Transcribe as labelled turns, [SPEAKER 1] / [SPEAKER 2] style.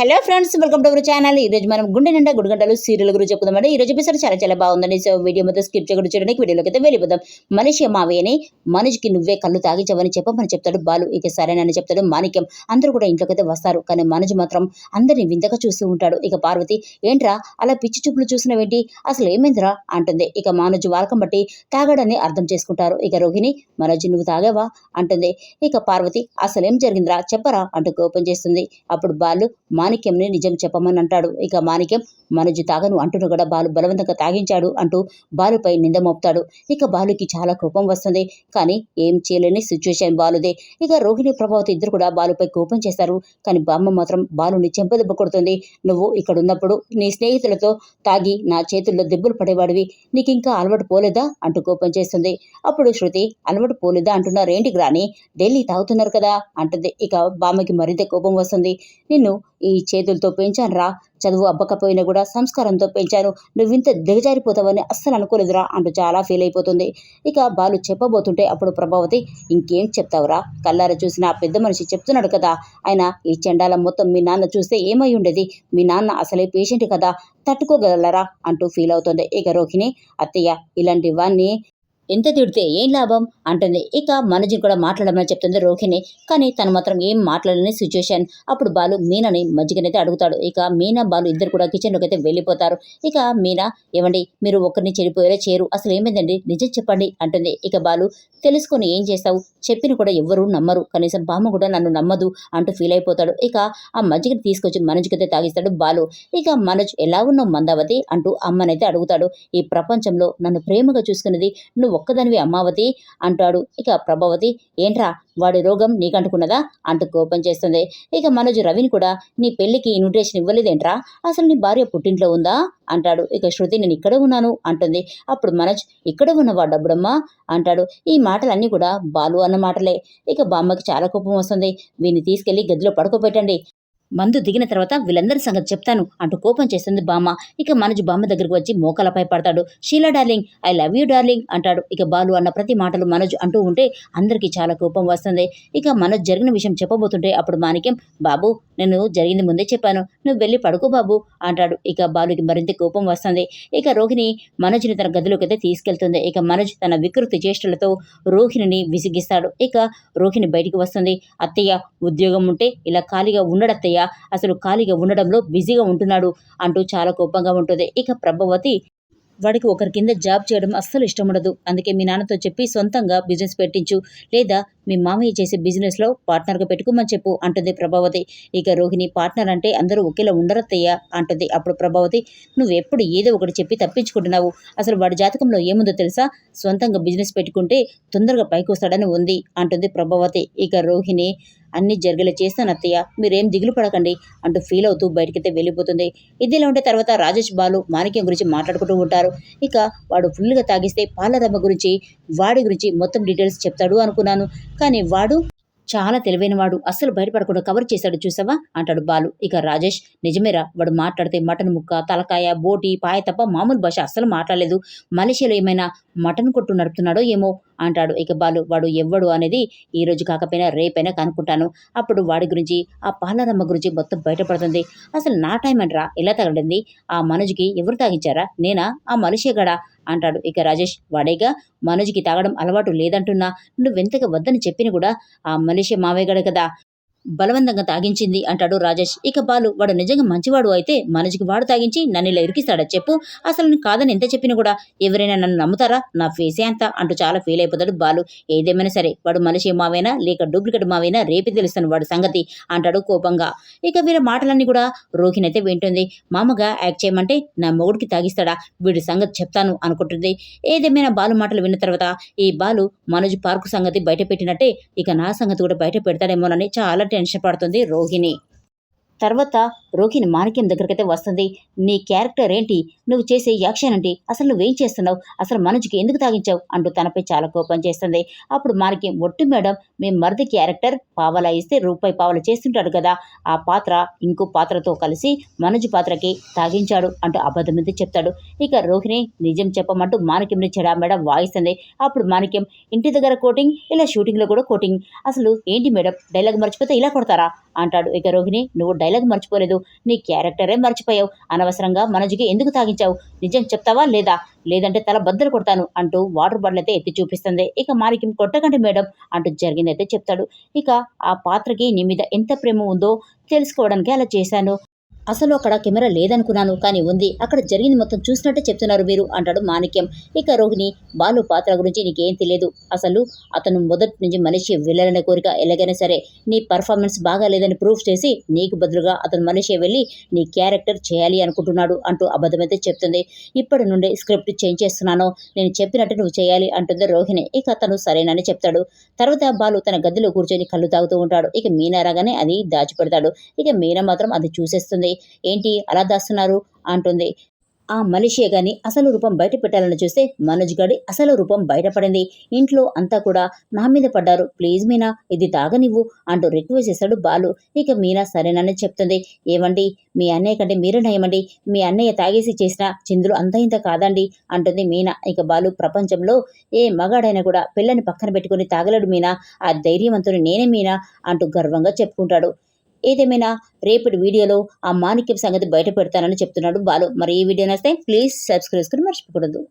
[SPEAKER 1] Hello friends welcome to our channel ఈ రోజు మనం గుండె నిండా గుడిగంటలు సీరియల్ గురించి చెప్పుకుందామండి. ఈ రోజు ఎపిసోడ్ చాలా చాలా బాగుందండి. సో వీడియో మొత్తం స్కిప్ చేయకుండా చూడడానికి వీడియోలోకి అయితే వెళ్ళిపోదాం. మనిషి మావయ్యని మనిషికి నువ్వే కళ్ళు తాగించవని చెప్పమని చెప్తాడు బాలు. ఇక సరేనని చెప్తాడు మాణిక్యం. అందరూ కూడా ఇంట్లోకి అయితే వస్తారు. కానీ మనజు మాత్రం అందరిని వింతగా చూస్తూ ఉంటాడు. ఇక పార్వతి ఏంట్రా? అలా పిచ్చి చూపులు చూసినవేంటి అసలు ఏమైందిరా? అంటుంది. ఇక మానజు వాలకం బట్టి తాగాడని అర్థం చేసుకుంటారు. ఇక రోహిణి మనోజ్ నువ్వు తాగావా? అంటుంది. ఇక పార్వతి అసలేం జరిగిందిరా? చెప్పరా? అంటూ కోపం చేస్తుంది. అప్పుడు బాలు మా మాణిక్యంని నిజం చెప్పమని అంటాడు. ఇక మాణిక్యం మనజు తాగను అంటును కూడా బాలు బలవంతంగా తాగించాడు అంటూ బాలుపై నింద మోపుతాడు. ఇక బాలుకి చాలా కోపం వస్తుంది. కానీ ఏం చేయలేని సిచ్యువేషన్ బాలుదే. ఇక రోహిణి ప్రభావతి ఇద్దరు కూడా బాలుపై కోపం చేస్తారు. కానీ బామ్మ మాత్రం బాలుని చెంపదెబ్బ కొడుతుంది. నువ్వు ఇక్కడ ఉన్నప్పుడు నీ స్నేహితులతో తాగి నా చేతుల్లో దెబ్బలు పడేవాడివి. నీకు ఇంకా అలవాటు పోలేదా? అంటూ కోపం చేస్తుంది. అప్పుడు శృతి అలవాటు పోలేదా అంటున్నారు. ఏంటి గ్రాని? డైలీ తాగుతున్నారు కదా? అంటుంది. ఇక బామ్మకి మరింత కోపం వస్తుంది. నిన్ను ఈ చేతులతో పెంచాను రా. చదువు అబ్బకపోయినా కూడా సంస్కారంతో పెంచాను. నువ్వింత దిగజారిపోతావని అస్సలు అనుకోలేదురా అంటూ చాలా ఫీల్ అయిపోతుంది. ఇక బాలు చెప్పబోతుంటే అప్పుడు ప్రభావతి ఇంకేం చెప్తావురా? కల్లార చూసిన ఆ పెద్ద మనిషి చెప్తున్నాడు కదా. ఆయన ఈ చెండాలం మొత్తం మీ నాన్న చూస్తే ఏమై ఉండేది? మీ నాన్న అసలే పేషెంట్ కదా. తట్టుకోగలరా? అంటూ ఫీల్ అవుతుంది. ఇక రోహిణి అత్తయ్య ఇలాంటి వాణ్ణి ఎంత తిడితే ఏం లాభం? అంటుంది. ఇక మనజి కూడా మాట్లాడమని చెప్తుంది రోహిణి. కానీ తను మాత్రం ఏం మాట్లాడలేని సిచ్యువేషన్ అప్పుడు బాలు మీనాని మజ్జిగనైతే అడుగుతాడు. ఇక మీనా బాలు ఇద్దరు కూడా కిచెన్లోకి అయితే వెళ్ళిపోతారు. ఇక మీనా ఏమండి మీరు ఒక్కరిని చెడిపోయేలా చేరు అసలు ఏమైందండి? నిజం చెప్పండి అంటుంది. ఇక బాలు తెలుసుకొని ఏం చేస్తావు? చెప్పిన కూడా ఎవ్వరూ నమ్మరు. కనీసం బామ్మ కూడా నన్ను నమ్మదు అంటూ ఫీల్ అయిపోతాడు. ఇక ఆ మజ్జిగని తీసుకొచ్చి మనోజ్కైతే తాగిస్తాడు బాలు. ఇక మనోజ్ ఎలా ఉన్నావు మందావతి? అంటూ అమ్మనైతే అడుగుతాడు. ఈ ప్రపంచంలో నన్ను ప్రేమగా చూసుకున్నది నువ్వు ఒక్కదానివి అమ్మావతి అంటాడు. ఇక ప్రభావతి ఏంట్రా వాడి రోగం నీకంటుకున్నదా? అంటూ కోపం చేస్తుంది. ఇక మనోజ్ రవిని కూడా నీ పెళ్ళికి ఇన్విటేషన్ ఇవ్వలేదేంట్రా? అసలు నీ భార్య పుట్టింట్లో ఉందా? అంటాడు. ఇక శృతి నేను ఇక్కడే ఉన్నాను అంటుంది. అప్పుడు మనోజ్ ఇక్కడ ఉన్నవా డబ్బుడమ్మా? అంటాడు. ఈ మాటలన్నీ కూడా బాలు అన్న మాటలే. ఇక బామ్మకి చాలా కోపం వస్తుంది. వీన్ని తీసుకెళ్ళి గదిలో పడుకోబెట్టండి. మందు దిగిన తర్వాత వీళ్ళందరి సంగతి చెప్తాను అంటూ కోపం చేస్తుంది బామ్మ. ఇక మనజు బామ్మ దగ్గరికి వచ్చి మోకాలపై పడతాడు. Sheela darling I love you darling అంటాడు. ఇక బాలు అన్న ప్రతి మాటలు మనోజ్ అంటూ ఉంటే అందరికీ చాలా కోపం వస్తుంది. ఇక మనోజ్ జరిగిన విషయం చెప్పబోతుంటే అప్పుడు మాణిక్యం బాబు నేను జరిగింది ముందే చెప్పాను. నువ్వు వెళ్ళి పడుకో బాబు అంటాడు. ఇక బాలుకి మరింత కోపం వస్తుంది. ఇక రోహిణి మనోజ్ని తన గదిలోకి అయితే తీసుకెళ్తుంది. ఇక మనోజ్ తన వికృతి చేష్టలతో రోహిణిని విసిగిస్తాడు. ఇక రోహిణి బయటికి వస్తుంది. అత్తయ్య ఉద్యోగం ఉంటే ఇలా ఖాళీగా ఉండడత్తయ్య అసలు ఖాళీగా ఉండడంలో బిజీగా ఉంటున్నాడు అంటూ చాలా కోపంగా ఉంటుంది. ఇక ప్రభావతి వాడికి ఒకరి కింద జాబ్ చేయడం అస్సలు ఇష్టం ఉండదు. అందుకే మీ నాన్నతో చెప్పి సొంతంగా బిజినెస్ పెట్టించు. లేదా మీ మామయ్య చేసే బిజినెస్లో పార్ట్నర్గా పెట్టుకోమని చెప్పు అంటుంది ప్రభావతి. ఇక రోహిణి పార్ట్నర్ అంటే అందరూ ఒకేలా ఉండరత్తయ్యా అంటుంది. అప్పుడు ప్రభావతి నువ్వు ఎప్పుడు ఏదో ఒకటి చెప్పి తప్పించుకుంటున్నావు. అసలు వాడి జాతకంలో ఏముందో తెలుసా? సొంతంగా బిజినెస్ పెట్టుకుంటే తొందరగా పైకి వస్తాడని ఉంది అంటుంది ప్రభావతి. ఇక రోహిణి అన్ని జరిగేలా చేస్తాను అత్తయ్య. మీరేం దిగులు పడకండి అంటూ ఫీల్ అవుతూ బయటకైతే వెళ్ళిపోతుంది. ఇదిలా ఉంటే తర్వాత రాజేష్ బాలు మాణిక్యం గురించి మాట్లాడుకుంటూ ఉంటారు. ఇక వాడు ఫుల్గా తాగిస్తే పాలరమ్మ గురించి వాడి గురించి మొత్తం డీటెయిల్స్ చెప్తాడు అనుకున్నాను. కానీ వాడు చాలా తెలివైనవాడు అస్సలు బయటపడకుండా కవర్ చేశాడు చూసావా? అంటాడు బాలు. ఇక రాజేష్ నిజమేరా వాడు మాట్లాడితే మటన్ ముక్క తలకాయ బోటి పాయ తప్ప మామూలు భాష అస్సలు మాట్లాడలేదు. మలేషియాలో ఏమైనా మటన్ కొట్టు నడుపుతున్నాడో ఏమో అంటాడు. ఇక బాలు వాడు ఎవ్వడు అనేది ఈ రోజు కాకపోయినా రేపైనా కనుక్కుంటాను. అప్పుడు వాడి గురించి ఆ పాలరమ్మ గురించి మొత్తం బయటపడుతుంది. అసలు నా టైం అంటరా? ఎలా తగడింది ఆ మనుజుకి ఎవరు తాగించారా? నేనా? ఆ మనిషే గడా అంటాడు. ఇక రాజేష్ వాడేగా? మనోజ్కి తాగడం అలవాటు లేదంటున్నా. నువ్వెంతగా వద్దని చెప్పిన కూడా ఆ మనిషి మావేగడ కదా. బలవంతంగా తాగించింది అంటాడు రాజేష్. ఇక బాలు వాడు నిజంగా మంచివాడు అయితే మనోజ్కి వాడు తాగించి నన్ను ఇలా ఇరికిస్తాడా చెప్పు. అసలు కాదని ఎంత చెప్పినా కూడా ఎవరైనా నన్ను నమ్ముతారా? నా ఫేసే అంత అంటూ చాలా ఫీల్ అయిపోతాడు బాలు. ఏదేమైనా సరే వాడు మనిషి మావేనా లేక డూప్లికేట్ మావేనా రేపే తెలుస్తాను వాడి సంగతి అంటాడు కోపంగా. ఇక వీళ్ళ మాటలన్నీ కూడా రోహిణి అయితే వింటుంది. మామగా యాక్ట్ చేయమంటే నా మొగుడికి తాగిస్తాడా? వీడి సంగతి చెప్తాను అనుకుంటుంది. ఏదేమైనా బాలు మాటలు విన్న తర్వాత ఈ బాలు మనోజ్ పార్కు సంగతి బయట పెట్టినట్టే ఇక నా సంగతి కూడా బయట పెడతాడేమోనని చాలా టెన్షన్ పడుతుంది రోహిణి. తర్వాత రోహిణి మాణిక్యం దగ్గరకైతే వస్తుంది. నీ క్యారెక్టర్ ఏంటి? నువ్వు చేసే యాక్షన్ ఏంటి? అసలు నువ్వేం చేస్తున్నావు? అసలు మనోజ్కి ఎందుకు తాగించావు? అంటూ తనపై చాలా కోపం చేస్తుంది. అప్పుడు మాణిక్యం ఒట్టు మేడం మీ మరిది క్యారెక్టర్ పావలా ఇస్తే రూపాయి పావలా చేస్తుంటాడు కదా. ఆ పాత్ర ఇంకో పాత్రతో కలిసి మనోజ్ పాత్రకి తాగించాడు అంటూ అబద్ధమైతే చెప్తాడు. ఇక రోహిణి నిజం చెప్పమంటూ మాణిక్యంని చెడా మేడం వాయిస్తుంది. అప్పుడు మాణిక్యం ఇంటి దగ్గర కోటింగ్ ఇలా షూటింగ్లో కూడా కోటింగ్. అసలు ఏంటి మేడం? డైలాగ్ మర్చిపోతే ఇలా కొడతారా? అంటాడు. ఇక రోహిణి నువ్వు డైలాగ్ డైలాగ్ మర్చిపోలేదు. నీ క్యారెక్టరే మర్చిపోయావు. అనవసరంగా మనజుకి ఎందుకు తాగించావు? నిజం చెప్తావా లేదా? లేదంటే తల బద్దలు కొడతాను అంటూ వాటర్ బాటిల్ అయితే ఎత్తి చూపిస్తుంది. ఇక మాణిక్యం కొట్టకండి మేడం అంటూ జరిగిందైతే చెప్తాడు. ఇక ఆ పాత్రకి నీ మీద ఎంత ప్రేమ ఉందో తెలుసుకోవడానికి అలా చేశాను. అసలు అక్కడ కెమెరా లేదనుకున్నాను కానీ ఉంది. అక్కడ జరిగింది మొత్తం చూసినట్టే చెప్తున్నారు మీరు అంటాడు మాణిక్యం. ఇక రోహిణి బాలు పాత్ర గురించి నీకేం తెలియదు. అసలు అతను మొదటి నుంచి మనిషి వెళ్ళాలనే కోరిక ఎలాగైనా సరే నీ పర్ఫార్మెన్స్ బాగా లేదని ప్రూఫ్ చేసి నీకు బదులుగా అతను మనిషి వెళ్ళి నీ క్యారెక్టర్ చేయాలి అనుకుంటున్నాడు అంటూ అబద్ధమైతే చెప్తుంది. ఇప్పటి నుండి స్క్రిప్ట్ చేంజ్ చేస్తున్నాను నేను చెప్పినట్టు నువ్వు చేయాలి అంటుంది రోహిణి. ఇక అతను సరేనని చెప్తాడు. తర్వాత బాలు తన గదిలో కూర్చొని కళ్ళు తాగుతూ ఉంటాడు. ఇక మీనా రాగానే అది దాచిపెడతాడు. ఇక మీనా మాత్రం అది చూసేస్తుంది. ఏంటి అలా దాస్తున్నారు? అంటుంది. ఆ మలేషియా గాని అసలు రూపం బయట పెట్టాలని చూస్తే మనోజ్ గడి అసలు రూపం బయటపడింది ఇంట్లో అంతా కూడా నా మీద పడ్డారు. ప్లీజ్ మీనా ఇది తాగనివ్వు అంటూ రిక్వెస్ట్ చేశాడు బాలు. ఇక మీనా సరేనని చెప్తుంది. ఏమండి మీ అన్నయ్య కంటే మీరే నయమండి. మీ అన్నయ్య తాగేసి చేసిన చిందులు అంత ఇంత కాదండి అంటుంది మీనా. ఇక బాలు ప్రపంచంలో ఏ మగాడైనా కూడా పిల్లని పక్కన పెట్టుకుని తాగలేడు మీనా. ఆ ధైర్యవంతుని నేనే మీనా అంటూ గర్వంగా చెప్పుకుంటాడు. ఏదేమైనా రేపటి వీడియోలో ఆ మాణిక్యం సంగతి బయట పెడతానని చెప్తున్నాడు బాలు. మరి ఈ వీడియో నస్తే ప్లీజ్ సబ్స్క్రైబ్ చేసుకుని మర్చిపోకూడదు.